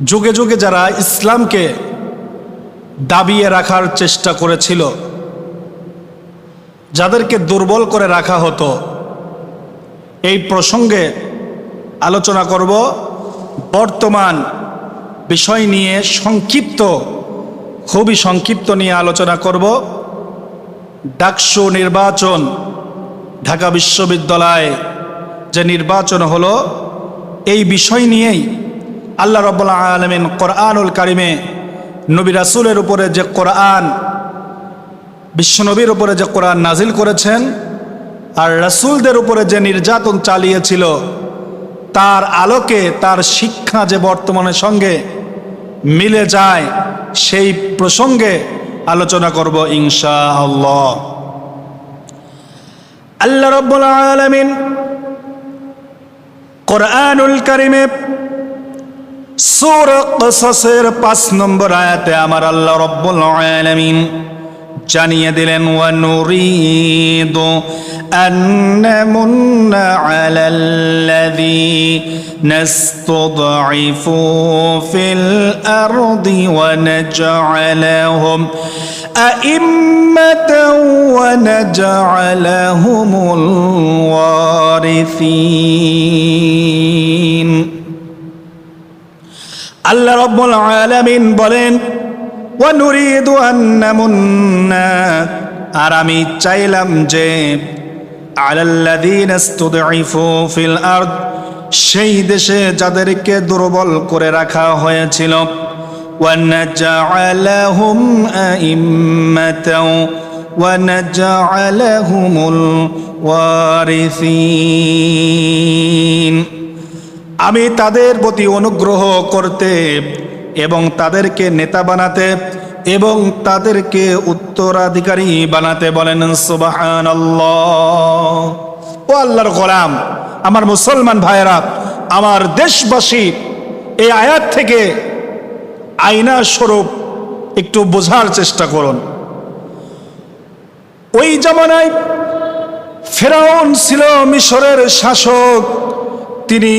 যুগে যুগে যারা ইসলামকে দাবিয়ে রাখার চেষ্টা করেছিল, যাদেরকে দুর্বল করে রাখা হতো, এই প্রসঙ্গে আলোচনা করব বর্তমান বিষয় নিয়ে সংক্ষিপ্ত, খুবই সংক্ষিপ্ত নিয়ে আলোচনা করব। ডাকসু নির্বাচন, ঢাকা বিশ্ববিদ্যালয়ে যে নির্বাচন হলো, এই বিষয় নিয়েই আল্লাহ রব্বুল্লা আলমিন কোরআনুল কারিমে নবী রাসুলের উপরে যে কোরআন বিশ্বনবীর উপরে যে কোরআন নাজিল করেছেন আর রাসুলদের উপরে যে নির্যাতন চালিয়েছিল, তার আলোকে, তার শিক্ষা যে বর্তমানের সঙ্গে মিলে যায়, সেই প্রসঙ্গে আলোচনা করব ইনশা আল্লাহ আল্লাহ রব্বুল আলমিন কোরআনুল কারিমে সূর কসসের পাঁচ নম্বর আয়াতে আমার আল্লাহ রব্বুল আলামিন জানিয়ে দিলেন ওয়া নুরিদু আন নামুন্না আলাল্লাযী নাস্তাদঈফু ফিল আরদি ওয়া নাজ'আলাহুম أئمة ونجعلهم الوارثين আল্লাহ রব্বুল আলামিন বলেন ওয়ানুরিদু আন্নামুন্না আর আমি চাইলাম যে, আলাল্লাযীনা ইসতুদঈফু ফিল আরদ। সেই দেশে যাদেরকে দুর্বল করে রাখা হয়েছিল। ওয়ানাজআলাহুম আইম্মাতাও। ওয়ানাজআলাহুমুল ওয়ারিসিন। আমি তাদের প্রতি অনুগ্রহ করতে এবং তাদেরকে নেতা বানাতে এবং তাদেরকে উত্তরাধিকারী বানাতে বলেন সুবাহান ও আল্লাহর গোলাম, আমার মুসলমান ভাইয়েরা, আমার দেশবাসী, এই আয়াত থেকে আয়না স্বরূপ একটু বোঝার চেষ্টা করুন। ওই জামানায় ফেরাউন ছিল মিশরের শাসক। তিনি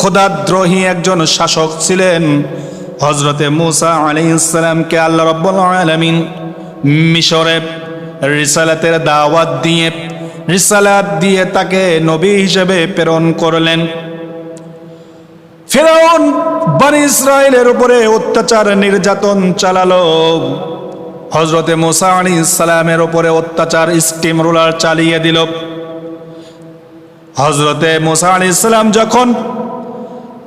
খোদাদ্রোহী একজন শাসক ছিলেন। হজরতে মুসা আলী ইসলামকে আল্লাহ রব্বুল আলমিন মিশরে রিসালাতের দাওয়াত দিয়ে, রিসালাত দিয়ে তাকে নবী হিসেবে প্রেরণ করলেন। ফেরাউন বানি ইসরায়েলের উপরে অত্যাচার নির্যাতন চালালো। হজরতে মোসা আলী ইসলামের উপরে অত্যাচার স্টিম রোলার চালিয়ে দিল। হজরতে মোসা আলী ইসলাম যখন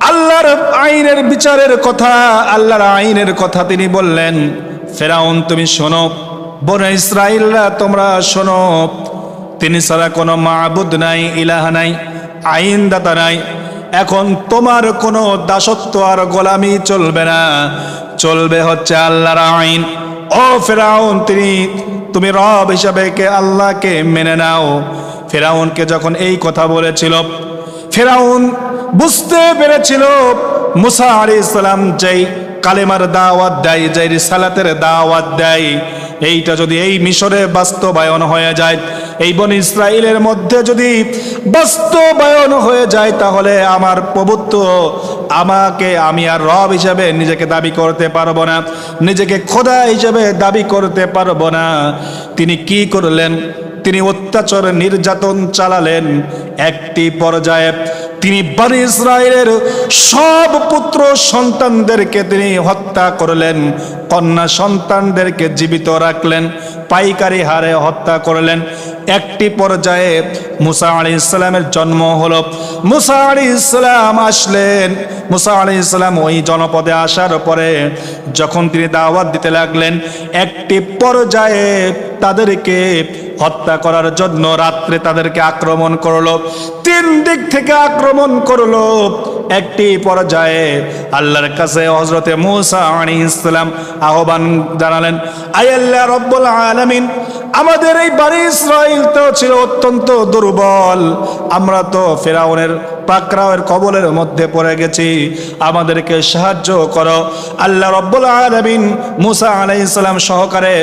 আল্লাহর আইনের বিচারের কথা, আল্লাহর আইনের কথা তিনি বললেন, ফেরাউন, তুমি শোনো, বন ইসরায়েলরা তোমরা শোনো, তিনি ছাড়া কোনো মাহবুদ নাই, ইলাহা নাই, আইনদাতা নাই। এখন তোমার কোনো দাসত্ব আর গোলামি চলবে না। চলবে হচ্ছে আল্লাহর আইন। ও ফেরাউন, তিনি, তুমি রব হিসাবে কে আল্লাহকে মেনে নাও। ফেরাউনকে যখন এই কথা বলেছিল, ফেরাউন বুঝতে পেরেছিল, মুসা আলী ইসলাম যেই কালেমার দাওয়াত দেয় যে রিসালাতের দাওয়াত দেয়, এইটা যদি এই মিশরে বাস্তবায়ন হয়ে যায়, এই বন ইসরায়েলের মধ্যে যদি বাস্তবায়ন হয়ে যায়, তাহলে আমার প্রভুত্ব আমাকে আমি আর রব হিসাবে নিজেকে দাবি করতে পারব না, নিজেকে খোদা হিসাবে দাবি করতে পারব না। তিনি কি করলেন? তিনি অত্যাচার নির্যাতন চালালেন। একটি পর্যায়ে তিনি বানি ইসরায়েলের সব পুত্র সন্তানদেরকে তিনি হত্যা করলেন, কন্যা সন্তানদেরকে জীবিত রাখলেন, পাইকারি হারে হত্যা করলেন। একটি পর্যায়ে মুসা আলী ইসলামের জন্ম হলো। মুসা আলী ইসলাম আসলেন। মুসা আলী ইসলাম ওই জনপদে আসার পরে যখন তিনি দাওয়াত দিতে লাগলেন, একটি পর্যায়ে তাদেরকে হত্যা করার জন্য রাত্রে তাদেরকে আক্রমণ করল। তিন দিক থেকে আক্রমণ করল। একটি পর্যায়ে আল্লাহর কাছে হজরতে মুসা আলী ইসলাম আহ্বান জানালেন আয়াল্লাহ রব্বুল আলামিন আমাদের এই বাড়ি ইসরায়েল তো ছিল অত্যন্ত দুর্বল। আমরা তো ফেরাউনের পাকরাওয়ের কবলের মধ্যে পড়ে গেছি। আমাদেরকে সাহায্য করো। আল্লাহ রব্বুল আলমিন মুসা আলাইসালাম সহকারে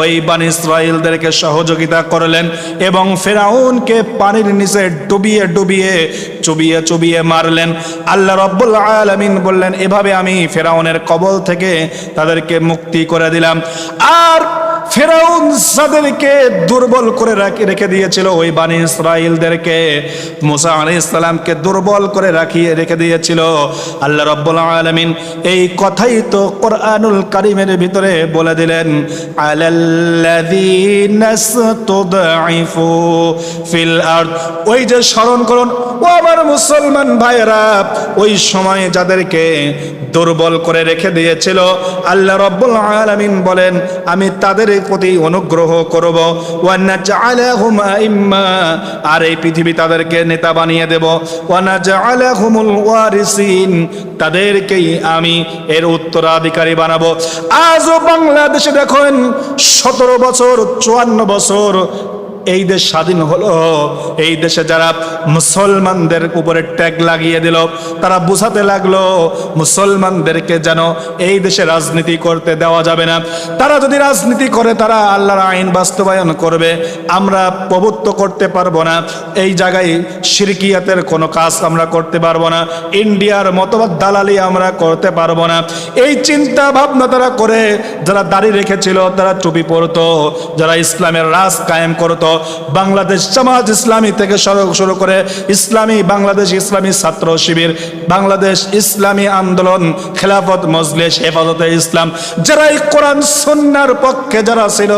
ওই বানি ইসরায়েলদেরকে সহযোগিতা করলেন এবং ফেরাউনকে পানির নিচে ডুবিয়ে ডুবিয়ে চুবিয়ে চুবিয়ে মারলেন। আল্লাহ রব্বুল আলমিন বললেন, এভাবে আমি ফেরাউনের কবল থেকে তাদেরকে মুক্তি করে দিলাম। আর ফেরাউন যাদেরকে দুর্বল করে রাখি- দিয়েছিল ওই বানি ইসরায়েলদেরকে মুসা আলি ইসলামকে দুর্বল করে রাখিয়ে, রেখে দিয়েছিল। আল্লাহ রব্বুল আলমিন এই কথাই তো কোরআনুল কারিমের ভিতরে বলে দিলেন ফিল ওই যে স্মরণ করুন, ও আমার মুসলমান ভাইরা ওই সময় যাদেরকে দুর্বল করে রেখে দিয়েছিল, আল্লাহ রব্বুল আলামিন বলেন, আমি তাদের প্রতি অনুগ্রহ করব। ওয়ানাজআলাহুম আইম্মা, আর এই পৃথিবী তাদেরকে নেতা বানিয়ে দেব। হুমুল ওয়ারিসিন, তাদেরকেই আমি এর উত্তরাধিকারী বানাবো। আজও বাংলাদেশে দেখুন, সতেরো বছর, চুয়ান্ন বছর এই দেশ স্বাধীন হলো। এই দেশে যারা মুসলমানদের উপরে ট্যাগ লাগিয়ে দিল, তারা বুঝাতে লাগল, মুসলমানদেরকে যেন এই দেশে রাজনীতি করতে দেওয়া যাবে না। তারা যদি রাজনীতি করে, তারা আল্লাহর আইন বাস্তবায়ন করবে। আমরা প্রভুত্ব করতে পারব না। এই জায়গায় শিরকিয়াতের কোনো কাজ আমরা করতে পারব না। ইন্ডিয়ার মতবাদ দালালি আমরা করতে পারব না। এই চিন্তা ভাবনা তারা করে, যারা দাঁড়িয়ে রেখেছিল, তারা টুপি পরতো যারা ইসলামের রাজ কায়েম করতো বাংলাদেশ জামাত ইসলামী থেকে শুরু করে ইসলামী বাংলাদেশ ইসলামী ছাত্র শিবির, বাংলাদেশ ইসলামী আন্দোলন, খেলাফত মজলিস, হেফাজতে ইসলাম। যারা এই কোরআন সন্ন্যার পক্ষে যারা ছিল,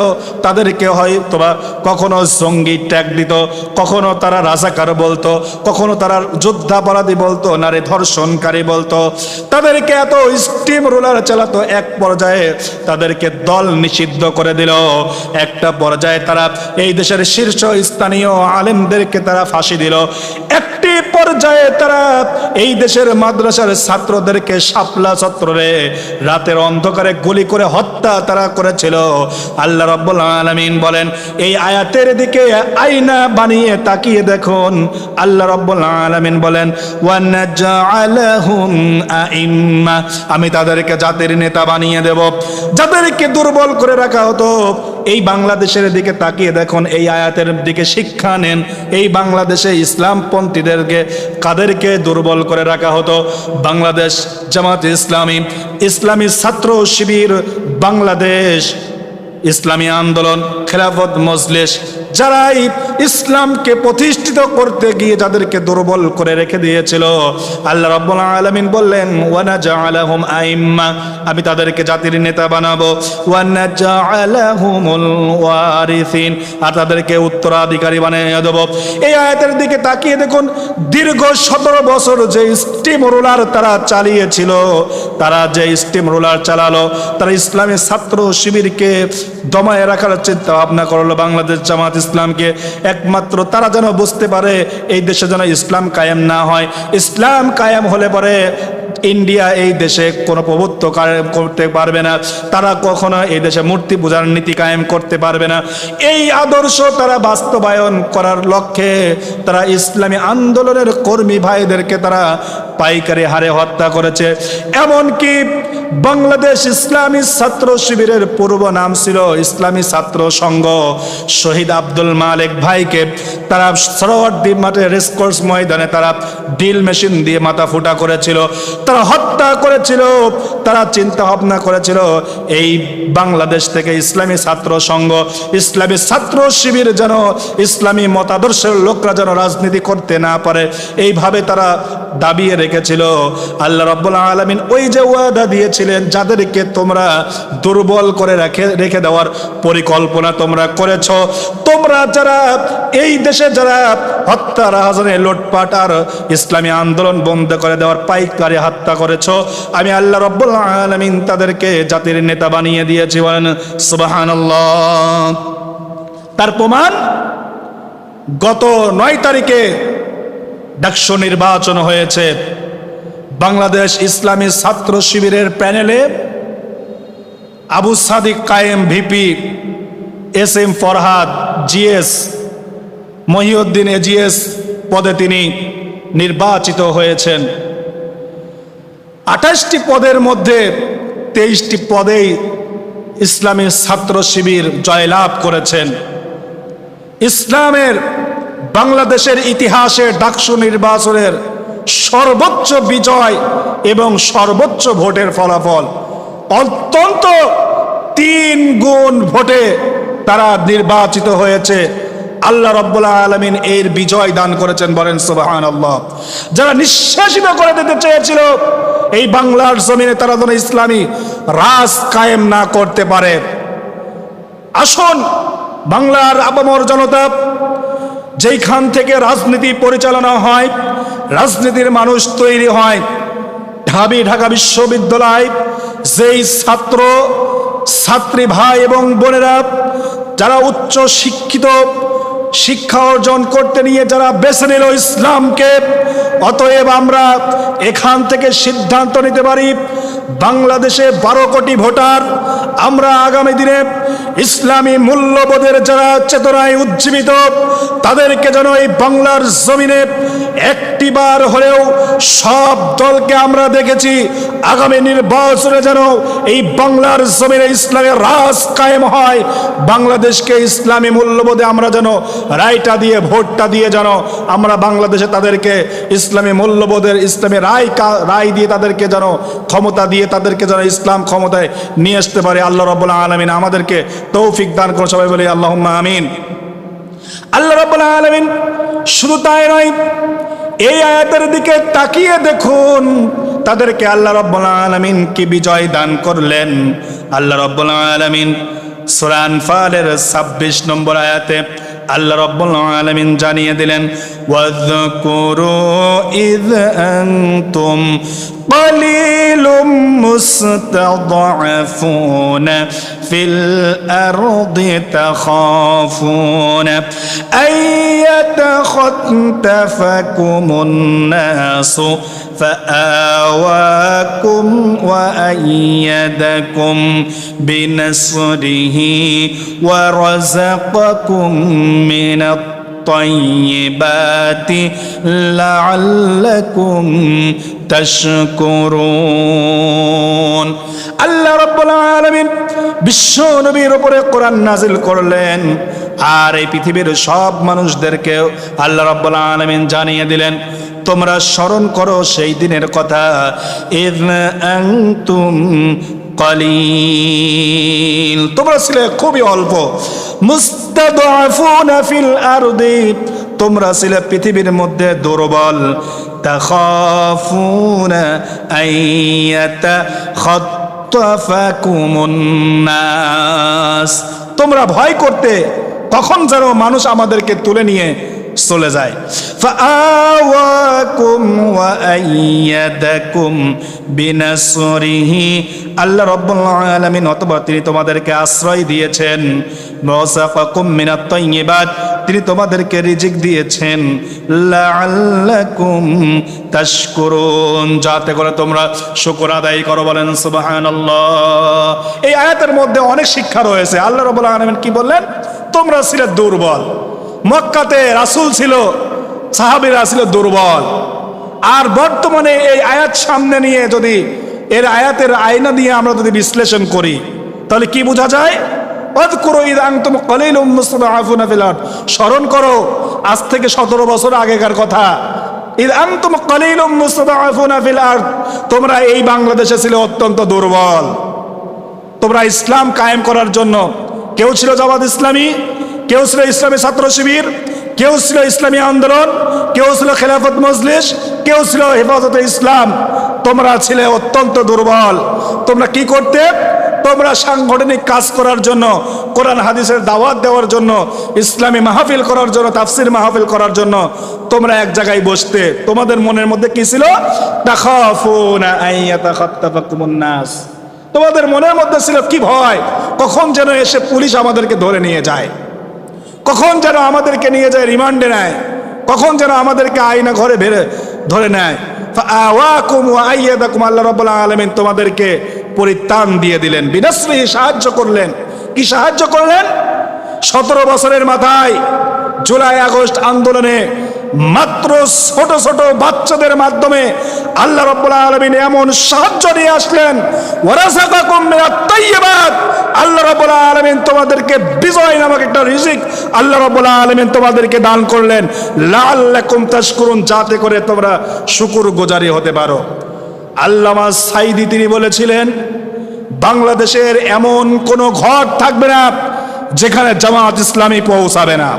তাদেরকে হয়তো বা কখনো জঙ্গি ট্যাগ দিত, কখনো তারা রাজাকার বলতো, কখনো তারা যুদ্ধাপরাধী বলতো, নারী ধর্ষণকারী বলতো। তাদেরকে এত স্টিম রোলার চালাতো, এক পর্যায়ে তাদেরকে দল নিষিদ্ধ করে দিল। একটা পর্যায়ে তারা এই দেশের শীর্ষ স্থানীয় আলেমদেরকে তারা ফাঁসি দিল। পর্যায়ে তারা এই দেশের মাদ্রাসার ছাত্রদেরকে শাপলা চত্বরে রাতের অন্ধকারে গুলি করে হত্যা তারা করেছিল। আল্লাহ রব্বুল আলামিন বলেন, এই আয়াতের দিকে আয়না বানিয়ে তাকিয়ে দেখুন। আল্লাহ রব্বুল আলামিন বলেন আমি তাদেরকে জাতির নেতা বানিয়ে দেব। যাদেরকে দুর্বল করে রাখা হতো, এই বাংলাদেশের দিকে তাকিয়ে দেখুন। এই আয়াতের দিকে শিক্ষা নেন। এই বাংলাদেশে ইসলামপন্থীদেরকে কাদেরকে দুর্বল করে রাখা হতো। বাংলাদেশ জামাত ইসলামী ইসলামী ছাত্র শিবির, বাংলাদেশ ইসলামী আন্দোলন, খেলাফত মজলিস যারাই ইসলামকে প্রতিষ্ঠিত করতে গিয়ে যাদেরকে দুর্বল করে রেখে দিয়েছিল, আল্লাহ রাব্বুল আলামিন বললেন ওয়ানা জাআলাহুম আইম্মা আমি তাদেরকে জাতির নেতা বানাবো। ওয়ানা জাআলাহুমুল ওয়ারিসিন আর তাদেরকে উত্তরাধিকারী বানিয়ে দেবো। এই আয়াতের দিকে তাকিয়ে দেখুন, দীর্ঘ সতেরো বছর যে স্টিম রোলার তারা চালিয়েছিল, তারা যে স্টিম রোলার চালালো, তারা ইসলামের ছাত্র শিবিরকে দমায় রাখার চিন্তা ভাবনা করল বাংলাদেশ জামাত ইসলামকে একমাত্র তারা যেন বুঝতে পারে, এই দেশে যেন ইসলাম কায়েম না হয়। ইসলাম কায়েম হলে পরে ইন্ডিয়া এই দেশে কোনো প্রভুত্ব করতে পারবে না। তারা কখনো এই দেশে মূর্তি পূজার নীতি কায়েম করতে পারবে না। এই আদর্শ তারা বাস্তবায়ন করার লক্ষ্যে তারা ইসলামী আন্দোলনের কর্মী ভাইদেরকে তারা পাইকারি হারে হত্যা করেছে। এমনকি বাংলাদেশ ইসলামী ছাত্র শিবিরের পূর্ব নাম ছিল ইসলামী ছাত্র সংঘ, শহীদ আব্দুল মালিক ভাইকে তারা সরোয়ার্দি মাঠে রেসকোর্স ময়দানে তারা ডিল মেশিন দিয়ে মাথা ফুটা করেছিল, তারা হত্যা করেছিল, তারা চিন্তা ভাবনা করেছিল। এই বাংলাদেশ থেকে ইসলামী ছাত্র সংঘ, ইসলামী ছাত্র শিবির যেন ইসলামী মতাদর্শের লোকরা যেন রাজনীতি করতে না পারে, এইভাবে তারা দাবিয়ে রেখেছিল। আল্লাহ রাব্বুল আলামিন ওই যে ওয়াদা দিয়েছিলেন, যাদেরকে তোমরা দুর্বল করে রেখে রেখে দেওয়ার পরিকল্পনা তোমরা করেছ, তোমরা যারা এই দেশে যারা হত্যা, রাহাজানে, লুটপাট আর ইসলামী আন্দোলন বন্ধ করে দেওয়ার পাইকারি হত্যা করেছ, আমি আল্লাহ রব্বুল আলামিন তাদেরকে জাতির নেতা বানিয়ে দিয়েছি, বলেন সুবহানাল্লাহ। তার প্রমাণ, গত নয় তারিখে ডাকসু নির্বাচন হয়েছে। বাংলাদেশ ইসলামী ছাত্র শিবিরের প্যানেলে Abu Sadik Kayem VP S M Farhad GS Mohiuddin AGS পদে তিনি নির্বাচিত হয়েছেন। আঠাশটি পদের মধ্যে তেইশটি পদেই ইসলামী ছাত্র শিবির জয়লাভ করেছেন। ইসলামের বাংলাদেশের ইতিহাসে ডাকসু নির্বাচনের সর্বোচ্চ বিজয় এবং সর্বোচ্চ ভোটের ফলাফল অত্যন্ত তিন গুণ ভোটে তারা নির্বাচিত হয়েছে। আল্লাহ রব্বুল্লাহ আলমিন এর বিজয় দান করেছেন, বলেন সুবাহান আল্লাহ যারা নিঃশ্বাসিত করে দিতে চেয়েছিল, এই বাংলার জমিনে তারা যেন ইসলামী রাজ কায়েম না করতে পারে। আসুন, বাংলার আপামর জনতা, যেইখান থেকে রাজনীতি পরিচালনা হয়, রাজনীতির মানুষ তৈরি হয়। ঢাবি ঢাকা বিশ্ববিদ্যালয়, যেই ছাত্র ছাত্রী ভাই এবং বোনেরা, যারা উচ্চ শিক্ষিত শিক্ষা অর্জন করতে নিয়ে যারা বেছে নিল ইসলামকে, অতএব আমরা এখান থেকে সিদ্ধান্ত নিতে পারি, বাংলাদেশে বারো কোটি ভোটার, আমরা আগামী দিনে ইসলামী মূল্যবোধের যারা চেতনায় উজ্জীবিত, তাদেরকে যেন এই বাংলার জমিনে একটিবার হলেও সব দলকে আমরা দেখেছি, আগামী নির্বাচনে যেন এই বাংলার জমিনে ইসলামের রাজ কায়েম হয়। বাংলাদেশকে ইসলামী মূল্যবোধে আমরা যেন রায়টা দিয়ে, ভোটটা দিয়ে যেন আমরা বাংলাদেশে তাদেরকে ইসলামী মূল্যবোধের, ইসলামী রায় রায় দিয়ে তাদেরকে যেন ক্ষমতা দিয়ে তাদেরকে যেন ইসলাম ক্ষমতায় নিয়ে আসতে পারে। আল্লাহ রব্বুল্লাহ আলমিন আমাদেরকে তৌফিক দান করে, সবাই বলি আল্লাহ আমিন। আল্লাহ রব্বুল্লাহ আলমিন শুধু তাই নয়, এই আয়াতের দিকে তাকিয়ে দেখুন, তাদেরকে আল্লাহ রব্বুল আলমিন কি বিজয় দান করলেন। আল্লাহ রব্বুল আলমিন সুরান ফালের ছাব্বিশ নম্বর আয়াতে আল্লাহ রব্বুল আলমিন জানিয়ে দিলেন ওয়াজকুরু ইদ আনতুম قليل مستضعفون في الأرض تخافون أن يتخطفكم الناس فآواكم وأيدكم بنصره ورزقكم من الطيبات لعلكم تشكرون আল্লাহ রব্বুল আলামিন বিশ্ব নবীর উপরে কোরআন নাজিল করলেন আর এই পৃথিবীর সব মানুষদেরকে আল্লাহ রব্বুল আলামিন জানিয়ে দিলেন তোমরা স্মরণ করো সেই দিনের কথা ইদ আনতুম কলিল তোমরা ছিলে খুবই অল্প। তোমরা ছিলে পৃথিবীর মধ্যে দুর্বল। তোমরা ভয় করতে কখন যেন মানুষ আমাদেরকে তুলে নিয়ে চলে যায়। আল্লাহ তিনি তোমাদেরকে আশ্রয় দিয়েছেন। তিনি তোমাদেরকে রিজিক দিয়েছেন। যাতে করে তোমরা শুকুর আদায় করো বলেন সুবাহান এই আয়াতের মধ্যে অনেক শিক্ষা রয়েছে। আল্লাহ রবুল্লাহ আলমিন কি বললেন? তোমরা ছিল দুর্বল। মক্কাতে রাসূল ছিল, সাহাবীরা ছিল দুর্বল। আর বর্তমানে এই আয়াত সামনে নিয়ে যদি এর আয়াতের আয়না দিয়ে আমরা যদি বিশ্লেষণ করি, তাহলে কি বোঝা যায়? স্মরণ করো, আজ থেকে সতেরো বছর আগেকার কথা। তোমরা এই বাংলাদেশে ছিল অত্যন্ত দুর্বল। তোমরা ইসলাম কায়েম করার জন্য কেউ ছিল জামাত ইসলামী? কেউ ছিল ইসলামী ছাত্র শিবির, কেউ ছিল ইসলামী আন্দোলন, কেউ ছিল খেলাফত মজলিস, কেউ ছিল হেফাজতে ইসলাম। তোমরা ছিলে অত্যন্ত দুর্বল। তোমরা কি করতে? তোমরা সাংগঠনিক কাজ করার জন্য, কোরআন হাদিসের দাওয়াত দেওয়ার জন্য, ইসলামী মাহফিল করার জন্য, তাফসির মাহফিল করার জন্য তোমরা এক জায়গায় বসতে। তোমাদের মনের মধ্যে কি ছিল? তোমাদের মনের মধ্যে ছিল কি ভয়? কখন যেন এসে পুলিশ আমাদেরকে ধরে নিয়ে যায়। কখন যেন আমাদেরকে নিয়ে যায় রিমান্ডে নেয়? কখন যেন আমাদেরকে আয়না ঘরে ভেড়ে ধরে নেয়? আল্লাহ রব আলমিন তোমাদেরকে পরিত্রাণ দিয়ে দিলেন। বিনাশ্রী সাহায্য করলেন। কি সাহায্য করলেন? সতেরো বছরের মাথায় জুলাই আগস্ট আন্দোলনে মাত্র ছোট ছোট বাচ্চাদের মাধ্যমে আল্লাহ রব্বুল আলমিন এমন সাহায্য নিয়ে আসলেন। আল্লাহ রব্বুল আলমিন তোমাদেরকে বিজয় নামক একটা রিজিক আল্লাহ রব্বুল আলমিন তোমাদেরকে দান করলেন। লাআল্লাকুম করুন যাতে করে তোমরা শুকুর গোজারি হতে পারো। আল্লামা সাইদি তিনি বলেছিলেন, বাংলাদেশের এমন কোনো ঘর থাকবে না যেখানে জামাত ইসলামী পৌঁছাবে না।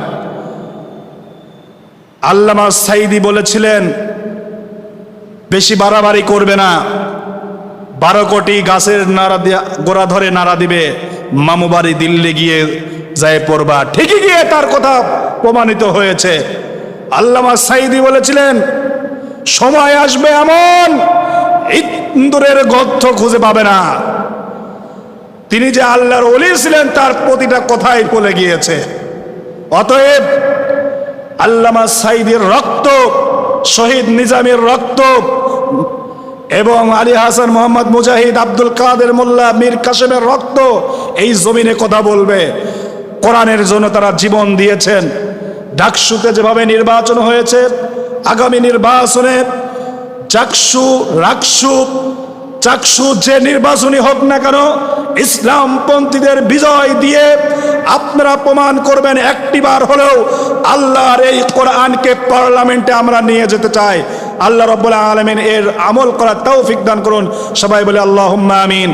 আল্লামা সাইদি বলেছিলেন, বেশি বাড়াবাড়ি করবে না, বারো কোটি গাছের নাড়া দিয়া, গোড়া ধরে নাড়া দিবে, মামু বাড়ি দিল্লি গিয়ে যায় পড়বা। ঠিকই গিয়ে তার কথা প্রমাণিত হয়েছে। আল্লামা সাইদি বলেছিলেন, সময় আসবে এমন, ইন্দুরের গর্থ খুঁজে পাবে না। তিনি যে আল্লাহর অলি ছিলেন, তার প্রতিটা কথাই বলে গিয়েছে। অতএব আল্লামা সাইদের রক্ত, শহীদ নিজামের রক্ত, এবং আলী হাসান মোহাম্মদ মুজাহিদ আব্দুল কাদের মোল্লা মীর কাসেমের রক্ত, এই জমিনে কথা বলবে। কোরআনের জন্য তারা জীবন দিয়েছেন। ডাকসুতে যেভাবে নির্বাচন হয়েছে, আগামী নির্বাচনে চাকসু, রাকসু, চাকসু যে নির্বাচনী হোক না কেন, ইসলামপন্থীদের বিজয় দিয়ে আপনারা প্রমাণ করবেন একটি বার হলেও আল্লাহর এই কোরআনকে পার্লামেন্টে আমরা নিয়ে যেতে চাই। আল্লাহ রব্বুল আলমিন এর আমল করার তাও দান করুন। সবাই বলে আল্লাহ আমিন।